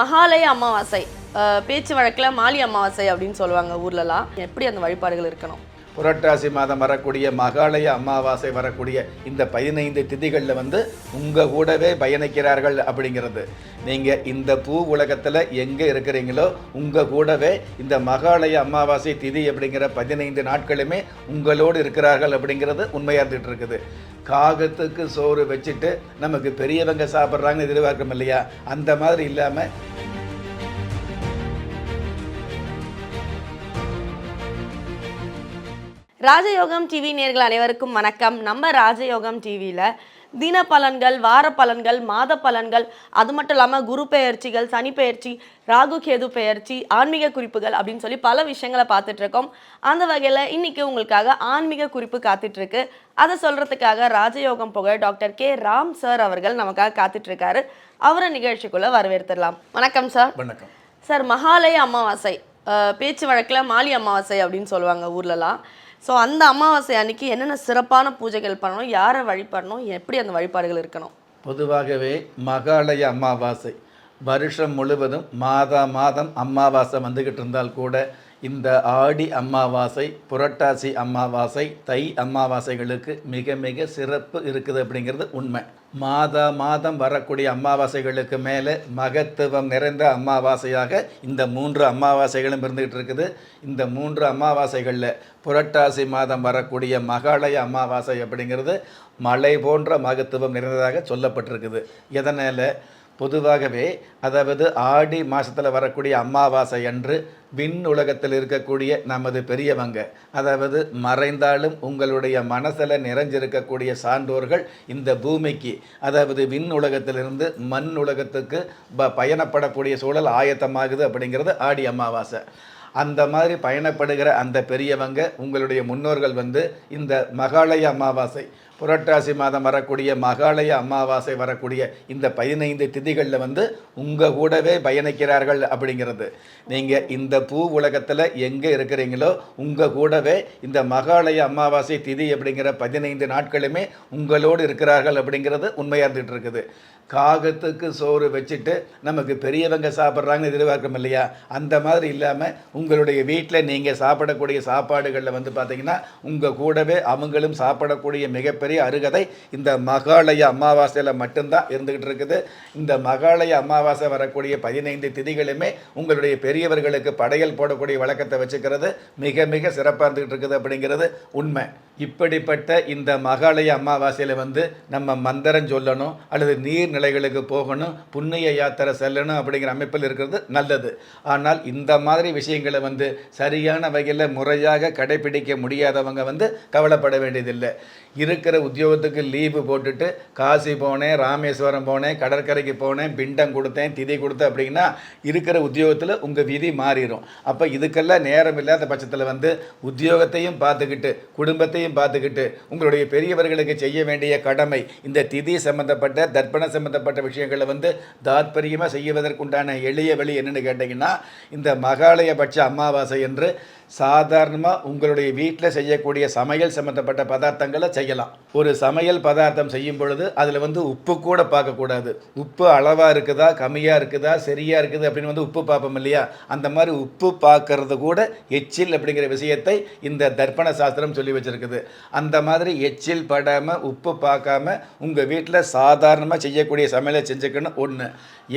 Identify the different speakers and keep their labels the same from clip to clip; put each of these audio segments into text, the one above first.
Speaker 1: மகாலய அமாவாசை பேச்சு வழக்கில் மாலி அமாவாசை அப்படின்னு சொல்லுவாங்க ஊர்லலாம். எப்படி அந்த வழிபாடுகள் இருக்கணும்?
Speaker 2: புரட்டாசி மாதம் வரக்கூடிய மகாலய அமாவாசை வரக்கூடிய இந்த பதினைந்து திதிகளில் வந்து உங்கள் கூடவே பயணிக்கிறார்கள் அப்படிங்கிறது. நீங்கள் இந்த பூ உலகத்தில் எங்கே இருக்கிறீங்களோ உங்கள் கூடவே இந்த மகாலய அமாவாசை திதி அப்படிங்கிற பதினைந்து நாட்களுமே உங்களோடு இருக்கிறார்கள் அப்படிங்கிறது உண்மையாக இருந்துகிட்டு இருக்குது. காகத்துக்கு சோறு வச்சுட்டு நமக்கு பெரியவங்க சாப்பிட்றாங்கன்னு எதிர்பார்க்கணும் இல்லையா? அந்த மாதிரி இல்லாமல்
Speaker 1: ராஜயோகம் டிவி நேர்கள் அனைவருக்கும் வணக்கம். நம்ம ராஜயோகம் டிவியில் தின பலன்கள் வார பலன்கள் மாத பலன்கள் அது மட்டும் இல்லாமல் குரு பெயர்ச்சிகள் சனி பெயர்ச்சி ராகு கேது பெயர்ச்சி ஆன்மீக குறிப்புகள் அப்படின்னு சொல்லி பல விஷயங்களை பார்த்துட்டு இருக்கோம் அந்த வகையில் இன்னைக்கு உங்களுக்காக ஆன்மீக குறிப்பு காத்துட்டு இருக்கு அதை சொல்றதுக்காக ராஜயோகம் புகழ் டாக்டர் கே. ராம் சார் அவர்கள் நமக்காக காத்துட்டு இருக்காரு அவரை நிகழ்ச்சிக்குள்ள வரவேற்றுடலாம் வணக்கம் சார்.
Speaker 2: வணக்கம்.
Speaker 1: சார் மகாலய அமாவாசை பேச்சு வழக்கில் மாலி அமாவாசை அப்படின்னு சொல்லுவாங்க ஊர்லலாம். ஸோ அந்த அமாவாசை அன்னைக்கு என்னென்ன சிறப்பான பூஜைகள் பண்ணணும் யாரை வழிபடணும் எப்படி அந்த வழிபாடுகள் இருக்கணும்?
Speaker 2: பொதுவாகவே மகாலய அமாவாசை. வருஷம் முழுவதும் மாதா மாதம் அமாவாசை வந்துக்கிட்டு இருந்தால் கூட இந்த ஆடி அமாவாசை புரட்டாசி அமாவாசை தை அமாவாசைகளுக்கு மிக மிக சிறப்பு இருக்குது அப்படிங்கிறது உண்மை. மாத மாதம் வரக்கூடிய அமாவாசைகளுக்கு மேலே மகத்துவம் நிறைந்த அமாவாசையாக இந்த மூன்று அமாவாசைகளும் இருந்துகிட்டு இருக்குது. இந்த மூன்று அமாவாசைகளில் புரட்டாசி மாதம் வரக்கூடிய மகாலய அமாவாசை அப்படிங்கிறது மலை போன்ற மகத்துவம் நிறைந்ததாக சொல்லப்பட்டிருக்குது. எதனால்? பொதுவாகவே அதாவது ஆடி மாதத்தில் வரக்கூடிய அமாவாசை அன்று விண் உலகத்தில் இருக்கக்கூடிய நமது பெரியவங்க அதாவது மறைந்தாலும் உங்களுடைய மனசில் நிறைஞ்சிருக்கக்கூடிய சான்றோர்கள் இந்த பூமிக்கு. அதாவது விண் உலகத்திலிருந்து மண் உலகத்துக்கு ப பயணப்படக்கூடிய சூழல் ஆயத்தமாகுது அப்படிங்கிறது ஆடி அமாவாசை அந்த மாதிரி பயணப்படுகிற அந்த பெரியவங்க உங்களுடைய முன்னோர்கள் வந்து இந்த மகாலய அமாவாசை புரட்டாசி மாதம் வரக்கூடிய மகாலய அமாவாசை வரக்கூடிய இந்த பதினைந்து திதிகளில் வந்து உங்கள் கூடவே பயணிக்கிறார்கள் அப்படிங்கிறது. நீங்கள் இந்த பூ உலகத்தில் எங்கே இருக்கிறீங்களோ உங்கள் கூடவே இந்த மகாலய அமாவாசை திதி அப்படிங்கிற பதினைந்து நாட்களுமே உங்களோடு இருக்கிறார்கள் அப்படிங்கிறது உண்மையாக இருந்துகிட்டு இருக்குது காகத்துக்கு சோறு வச்சுட்டு நமக்கு பெரியவங்க சாப்பிட்றாங்கன்னு எதிர்பார்க்கணும் இல்லையா? அந்த மாதிரி இல்லாமல் உங்களுடைய வீட்டில் நீங்கள் சாப்பிடக்கூடிய சாப்பாடுகளில் வந்து பார்த்திங்கன்னா உங்கள் கூடவே அவங்களும் சாப்பிடக்கூடிய மிகப்பெரிய அருகதை இந்த மகாலய அமாவாசையில் மட்டும்தான் இருந்துக்கிட்டு இருக்குது. இந்த மகாலய அமாவாசை வரக்கூடிய பதினைந்து திதிகளுமே உங்களுடைய பெரியவர்களுக்கு படையல் போடக்கூடிய வழக்கத்தை வச்சுக்கிறது. மிக மிக சிறப்பாக இருந்துக்கிட்டு இருக்குது அப்படிங்கிறது உண்மை. இப்படிப்பட்ட இந்த மகாலய அமாவாசையில் வந்து நம்ம மந்திரம் சொல்லணும் அல்லது நீர்நிலைகளுக்கு போகணும் புண்ணிய யாத்திரை செல்லணும் அப்படிங்கிற அமைப்பில் இருக்கிறது நல்லது. ஆனால் இந்த மாதிரி விஷயங்களை வந்து சரியான வகையில் முறையாக கடைபிடிக்க முடியாதவங்க வந்து கவலைப்பட வேண்டியதில்லை. இருக்கிற உத்தியோகத்துக்கு லீவு போட்டுட்டு காசி போனேன் ராமேஸ்வரம் போனேன் கடற்கரைக்கு போனேன் பிண்டம் கொடுத்தேன் திதி கொடுத்தேன் அப்படின்னா இருக்கிற உத்தியோகத்தில் உங்கள் விதி மாறிடும் அப்போ இதுக்கெல்லாம் நேரம் இல்லாத பட்சத்தில் வந்து உத்தியோகத்தையும் பார்த்துக்கிட்டு குடும்பத்தையும் பார்த்துக்கிட்டு உங்களுடைய பெரியவர்களுக்கு செய்ய வேண்டிய கடமை இந்த திதி சம்மந்தப்பட்ட தர்ப்பணம் சம்மந்தப்பட்ட விஷயங்களை வந்து தாத்பரியமாக செய்வதற்குண்டான எளிய வழி என்னென்னு கேட்டிங்கன்னா இந்த மகாலயபட்ச அமாவாசை என்று சாதாரணமாக உங்களுடைய வீட்டில் செய்யக்கூடிய சமையல் சம்மந்தப்பட்ட பதார்த்தங்களை செய்யலாம். ஒரு சமையல் பதார்த்தம் செய்யும் பொழுது அதில் வந்து உப்பு கூட பார்க்கக்கூடாது உப்பு அளவாக இருக்குதா கம்மியாக இருக்குதா சரியாக இருக்குது அப்படின்னு வந்து உப்பு பார்ப்போம் இல்லையா? அந்த மாதிரி உப்பு பார்க்கறது கூட எச்சில் அப்படிங்கிற விஷயத்தை இந்த தர்ப்பண சாஸ்திரம் சொல்லி வச்சுருக்குது. அந்த மாதிரி எச்சில் படாமல் உப்பு பார்க்காம உங்கள் வீட்டில் சாதாரணமாக செய்யக்கூடிய சமையலை செஞ்சுக்கணும் ஒன்று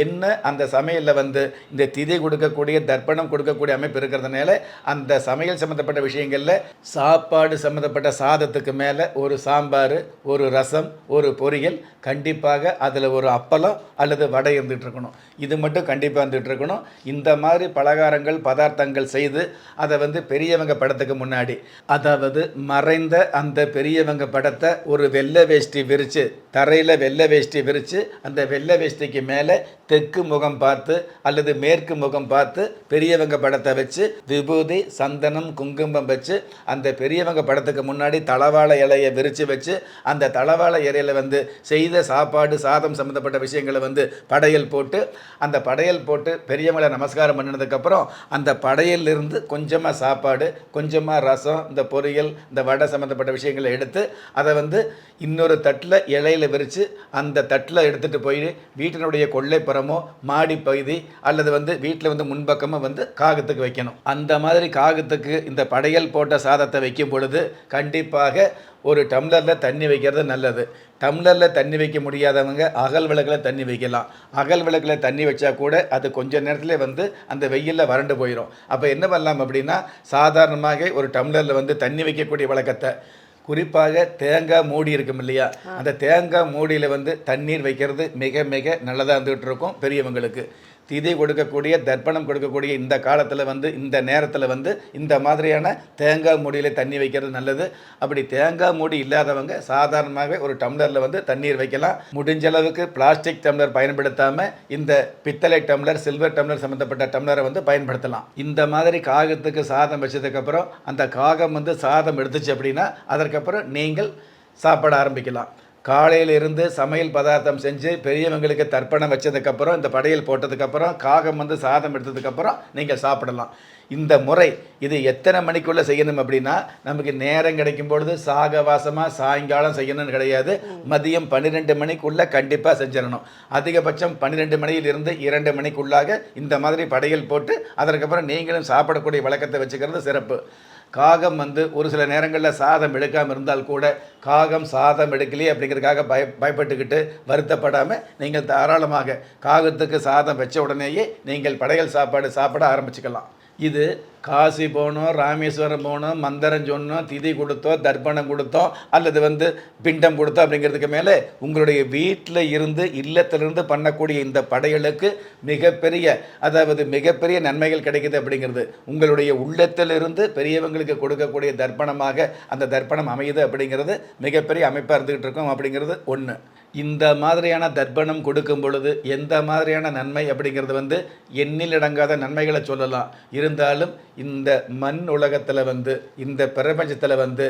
Speaker 2: என்ன அந்த சமையலில் வந்து இந்த திதி கொடுக்கக்கூடிய தர்ப்பணம் கொடுக்கக்கூடிய அமைப்பு இருக்கிறதுனால அந்த சமையல் சம்மந்தப்பட்ட விஷயங்களில் சாப்பாடு சம்மந்தப்பட்ட சாதத்துக்கு மேலே ஒரு சாம்பார் ஒரு ரசம் ஒரு பொரியல் கண்டிப்பாக அதில் ஒரு அப்பளம் அல்லது வடை இருந்துகிட்ருக்கணும் இது மட்டும் கண்டிப்பாக இருந்துகிட்ருக்கணும் இந்த மாதிரி பலகாரங்கள் பதார்த்தங்கள் செய்து அதை வந்து பெரியவங்க படத்துக்கு முன்னாடி அதாவது மறைந்த அந்த பெரியவங்க படத்தை ஒரு வெள்ளை வேஷ்டி விரித்து தரையில் வெள்ளை வேஷ்டி விரித்து அந்த வெள்ளை வேஷ்டிக்கு மேலே தெற்கு முகம் பார்த்து அல்லது மேற்கு முகம் பார்த்து பெரியவங்க படத்தை வச்சு விபூதி சந்தனம் குங்குமம் வச்சு அந்த பெரியவங்க படத்துக்கு முன்னாடி தளவாழ இலையை விரித்து வச்சு அந்த தளவாழ இலையில வந்து செய்த சாப்பாடு சாதம் சம்மந்தப்பட்ட விஷயங்களை வந்து படையல் போட்டு அந்த படையல் போட்டு பெரியவங்களை நமஸ்காரம் பண்ணினதுக்கப்புறம் அந்த படையலிருந்து கொஞ்சமாக சாப்பாடு கொஞ்சமாக ரசம் இந்த பொரியல் இந்த வடை சம்மந்தப்பட்ட விஷயங்களை எடுத்து அதை வந்து இன்னொரு தட்டில் இலையில விரித்து அந்த தட்டில் எடுத்துகிட்டு போய் வீட்டினுடைய கொள்ளைப்புறமோ மாடி பகுதி அல்லது வந்து வீட்டில் வந்து முன்பக்கமாக வந்து காகத்துக்கு வைக்கணும். அந்த மாதிரி காகத்துக்கு இந்த படையல் போட்ட சாதத்தை வைக்கும் பொழுது கண்டிப்பாக ஒரு டம்ளரில் தண்ணி வைக்கிறது நல்லது. டம்ளரில் தண்ணி வைக்க முடியாதவங்க அகல் விளக்கில் தண்ணி வைக்கலாம். அகல் விளக்கில் தண்ணி வச்சா கூட அது கொஞ்ச நேரத்தில் வந்து அந்த வெயிலில் வறண்டு போயிடும் அப்போ என்ன பண்ணலாம் அப்படின்னா சாதாரணமாக ஒரு டம்ளரில் வந்து தண்ணி வைக்கக்கூடிய வழக்கத்தை குறிப்பாக தேங்காய் மூடி இருக்கும் இல்லையா? அந்த தேங்காய் மூடியில் வந்து தண்ணீர் வைக்கிறது மிக மிக நல்லதாக இருந்துகிட்டு இருக்கும் பெரியவங்களுக்கு. திதி கொடுக்கக்கூடிய தர்ப்பணம் கொடுக்கக்கூடிய இந்த காலத்தில் வந்து இந்த நேரத்தில் வந்து இந்த மாதிரியான தேங்காய் மூடியில் தண்ணி வைக்கிறது நல்லது. அப்படி தேங்காய் மூடி இல்லாதவங்க சாதாரணமாகவே ஒரு டம்ளரில் வந்து தண்ணீர் வைக்கலாம். முடிஞ்ச அளவுக்கு பிளாஸ்டிக் டம்ளர் பயன்படுத்தாமல் இந்த பித்தளை டம்ளர் சில்வர் டம்ளர் சம்மந்தப்பட்ட டம்ளரை வந்து பயன்படுத்தலாம். இந்த மாதிரி காகத்துக்கு சாதம் வச்சதுக்கப்புறம் அந்த காகம் வந்து சாதம் எடுத்துச்சு அப்படின்னா அதற்கப்புறம் நீங்கள் சாப்பிட ஆரம்பிக்கலாம். காலையிலிருந்து சமையல் பதார்த்தம் செஞ்சு பெரியவங்களுக்கு தர்ப்பணம் வச்சதுக்கப்புறம் இந்த படையல் போட்டதுக்கப்புறம் காகம் வந்து சாதம் எடுத்ததுக்கப்புறம் நீங்கள் சாப்பிடலாம். இந்த முறை இது எத்தனை மணிக்குள்ளே செய்யணும் அப்படின்னா நமக்கு நேரம் கிடைக்கும் பொழுது சாகவாசமாக சாயங்காலம் செய்யணும்னு கிடையாது. மதியம் பன்னிரெண்டு மணிக்குள்ளே கண்டிப்பாக செஞ்சிடணும். அதிகபட்சம் பன்னிரெண்டு மணியிலிருந்து இரண்டு மணிக்குள்ளாக இந்த மாதிரி படையல் போட்டு அதற்கப்புறம் நீங்களும் சாப்பிடக்கூடிய வழக்கத்தை வச்சுக்கிறது சிறப்பு. காகம் வந்து ஒரு சில நேரங்களில் சாதம் எடுக்காமல் இருந்தால் கூட காகம் சாதம் எடுக்கலையே அப்படிங்கிறதுக்காக பய பயப்பட்டுக்கிட்டு வருத்தப்படாமல் நீங்கள் தாராளமாக காகத்துக்கு சாதம் வச்ச உடனேயே நீங்கள் படையல் சாப்பாடு சாப்பிட ஆரம்பிச்சுக்கலாம். இது காசி போகணும் ராமேஸ்வரம் போகணும் மந்திரம் சொன்னோம் திதி கொடுத்தோம் தர்ப்பணம் கொடுத்தோம் அல்லது வந்து பிண்டம் கொடுத்தோம் அப்படிங்கிறதுக்கு மேலே உங்களுடைய வீட்டில் இருந்து இல்லத்திலிருந்து பண்ணக்கூடிய இந்த படையலுக்கு மிகப்பெரிய அதாவது மிகப்பெரிய நன்மைகள் கிடைக்குது அப்படிங்கிறது. உங்களுடைய உள்ளத்திலிருந்து பெரியவங்களுக்கு கொடுக்கக்கூடிய தர்ப்பணமாக அந்த தர்ப்பணம் அமையுது அப்படிங்கிறது மிகப்பெரிய அமைப்பாக இருந்துகிட்டு இருக்கோம் அப்படிங்கிறது ஒன்று இந்த மாதிரியான தர்ப்பணம் கொடுக்கும் பொழுது எந்த மாதிரியான நன்மை அப்படிங்கிறது வந்து எண்ணிலடங்காத நன்மைகளை சொல்லலாம். இருந்தாலும் இந்த மண் உலகத்தில் வந்து இந்த பிரபஞ்சத்தில் வந்து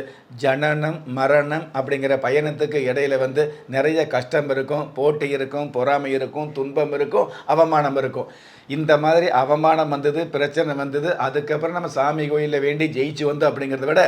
Speaker 2: ஜனனம் மரணம் அப்படிங்கிற பயணத்துக்கு இடையில வந்து நிறைய கஷ்டம் இருக்கும் போட்டி இருக்கும் பொறாமை இருக்கும் துன்பம் இருக்கும் அவமானம் இருக்கும். இந்த மாதிரி அவமானம் வந்தது பிரச்சனை வந்தது அதுக்கப்புறம் நம்ம சாமி கோயிலில் வேண்டி ஜெயிச்சு வந்து அப்படிங்கிறத விட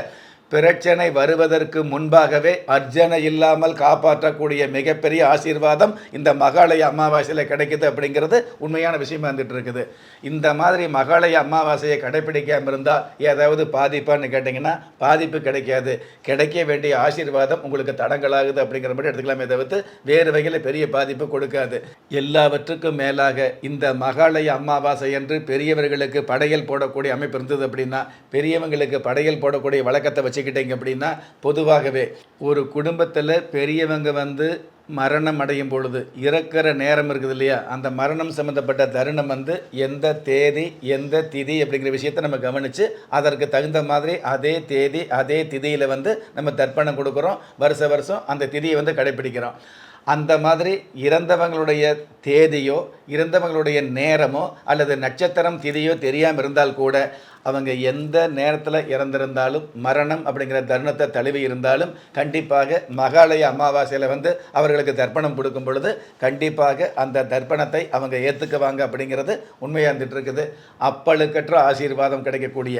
Speaker 2: பிரச்சனை வருவதற்கு முன்பாகவே அர்ஜனை இல்லாமல் காப்பாற்றக்கூடிய மிகப்பெரிய ஆசீர்வாதம் இந்த மகாலய அமாவாசையில் கிடைக்குது அப்படிங்கிறது உண்மையான விஷயமா வந்துட்டு இருக்குது. இந்த மாதிரி மகாலய அமாவாசையை கடைபிடிக்காமல் இருந்தால் ஏதாவது பாதிப்பான்னு கேட்டிங்கன்னா பாதிப்பு கிடைக்காது. கிடைக்க வேண்டிய ஆசீர்வாதம் உங்களுக்கு தடங்களாகுது அப்படிங்கிற மாதிரி எடுத்துக்கலாமே தவிர்த்து வேறு வகையில் பெரிய பாதிப்பு கொடுக்காது. எல்லாவற்றுக்கும் மேலாக இந்த மகாலய அமாவாசை என்று பெரியவர்களுக்கு படையல் போடக்கூடிய அமைப்பு இருந்தது அப்படின்னா பெரியவங்களுக்கு படையல் போடக்கூடிய வழக்கத்தை வச்சு வச்சுக்கிட்டீங்க அப்படின்னா பொதுவாகவே ஒரு குடும்பத்தில் பெரியவங்க வந்து மரணம் அடையும் பொழுது இறக்கிற நேரம் இருக்குது இல்லையா? அந்த மரணம் சம்மந்தப்பட்ட தருணம் வந்து எந்த தேதி எந்த திதி அப்படிங்கிற விஷயத்தை நம்ம கவனித்து அதற்கு தகுந்த மாதிரி அதே தேதி அதே திதியில் வந்து நம்ம தர்ப்பணம் கொடுக்குறோம். வருஷ வருஷம் அந்த திதியை வந்து கடைப்பிடிக்கிறோம். அந்த மாதிரி இறந்தவங்களுடைய தேதியோ இறந்தவங்களுடைய நேரமோ அல்லது நட்சத்திரம் திதியோ தெரியாமல் இருந்தால் கூட அவங்க எந்த நேரத்தில் இறந்திருந்தாலும் மரணம் அப்படிங்கிற தருணத்தை தழுவி இருந்தாலும் கண்டிப்பாக மகாலய அமாவாசையில் வந்து அவர்களுக்கு தர்ப்பணம் கொடுக்கும் பொழுது கண்டிப்பாக அந்த தர்ப்பணத்தை அவங்க ஏற்றுக்குவாங்க அப்படிங்கிறது உண்மையாக இருந்துகிட்டு இருக்குது. அப்பழுக்கற்ற ஆசீர்வாதம் கிடைக்கக்கூடிய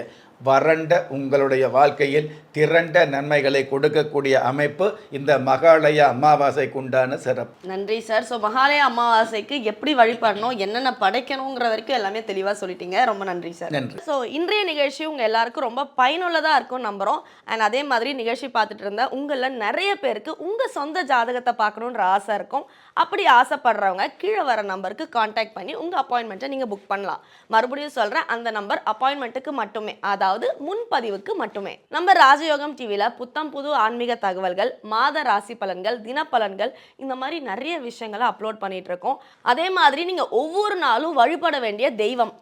Speaker 2: வறண்ட உங்களுடைய வாழ்க்கையில் திரண்ட நன்மைகளை கொடுக்கக்கூடிய அமைப்பு இந்த மகாலய அமாவாசைக்கு உண்டான சிறப்பு.
Speaker 1: நன்றி சார். ஸோ மகாலய அமாவாசைக்கு எப்படி வழிபடணும் என்னென்ன படைக்கணுங்கிற வரைக்கும் எல்லாமே தெளிவாக சொல்லிட்டீங்க. ரொம்ப நன்றி சார்.
Speaker 2: நன்றி.
Speaker 1: ஸோ இன்றைய நிகழ்ச்சி உங்கள் எல்லாருக்கும் ரொம்ப பயனுள்ளதாக இருக்கும் நம்புகிறோம் அண்ட் அதே மாதிரி நிகழ்ச்சி பார்த்துட்டு இருந்த உங்களில் நிறைய பேருக்கு உங்கள் சொந்த ஜாதகத்தை பார்க்கணுன்ற ஆசை இருக்கும். அப்படி ஆசைப்படுறவங்க கீழே வர நம்பருக்கு காண்டாக்ட் பண்ணி உங்கள் அப்பாயின்மெண்ட்டை நீங்கள் புக் பண்ணலாம். மறுபடியும் சொல்கிறேன் அந்த நம்பர் அப்பாயின்மெண்ட்டுக்கு மட்டுமே. அதாவது அதாவது முன்பதிவுக்கு மட்டுமே. நம்ம ராஜயோகம் டிவியில் புத்தம் புது ஆன்மீக தகவல்கள் மாத ராசி பலன்கள் தினப்பலன்கள் இந்த மாதிரி நிறைய விஷயங்களை அப்லோட் பண்ணிட்டு இருக்கோம். அதே மாதிரி நீங்கள் ஒவ்வொரு நாளும் வழிபட வேண்டிய தெய்வம்.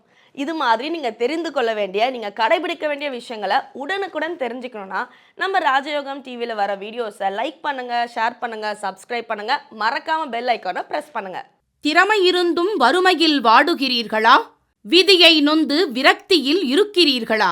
Speaker 1: இது மாதிரி நீங்கள் தெரிந்து கொள்ள வேண்டிய நீங்கள் கடைபிடிக்க வேண்டிய விஷயங்களை உடனுக்குடன் தெரிஞ்சுக்கணும்னா நம்ம ராஜயோகம் டிவியில் வர வீடியோஸை லைக் பண்ணுங்கள் ஷேர் பண்ணுங்கள் சப்ஸ்கிரைப் பண்ணுங்கள் மறக்காமல் பெல் ஐக்கானை ப்ரெஸ் பண்ணுங்கள்
Speaker 3: திறமை இருந்தும் வறுமையில் வாடுகிறீர்களா? விதியை நொந்து விரக்தியில் இருக்கிறீர்களா?